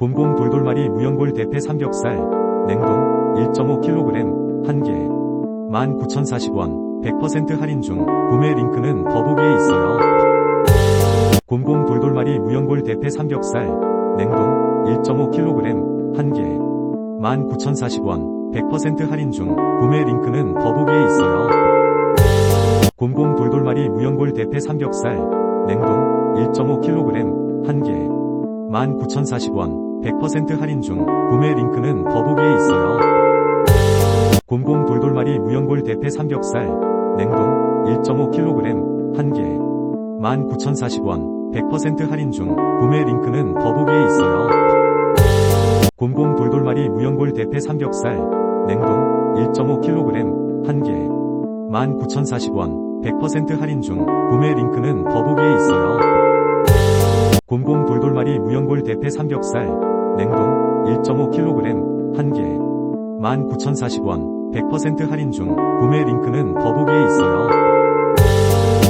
곰곰 돌돌말이 무연골 대패 삼겹살 냉동 1.5kg 1개 19,040원 100% 할인 중 구매 링크는 더보기에 있어요. 곰곰 돌돌말이 무연골 대패 삼겹살 냉동 1.5kg 1개 19,040원 100% 할인 중 구매 링크는 더보기에 있어요. 곰곰 돌돌말이 무연골 대패 삼겹살 냉동 1.5kg 1개 19,040원 100% 할인 중 구매 링크는 더보기에 있어요. 곰곰 돌돌말이 무연골 대패 삼겹살 냉동 1.5kg 1개 19,040원 100% 할인 중 구매 링크는 더보기에 있어요. 곰곰 돌돌말이 무연골 대패 삼겹살 냉동 1.5kg 1개 19,040원 100% 할인 중 구매 링크는 더보기에 있어요. 무연골 대패 삼겹살 냉동 1.5kg 1개 19,040원 100% 할인 중 구매 링크는 더보기에 있어요.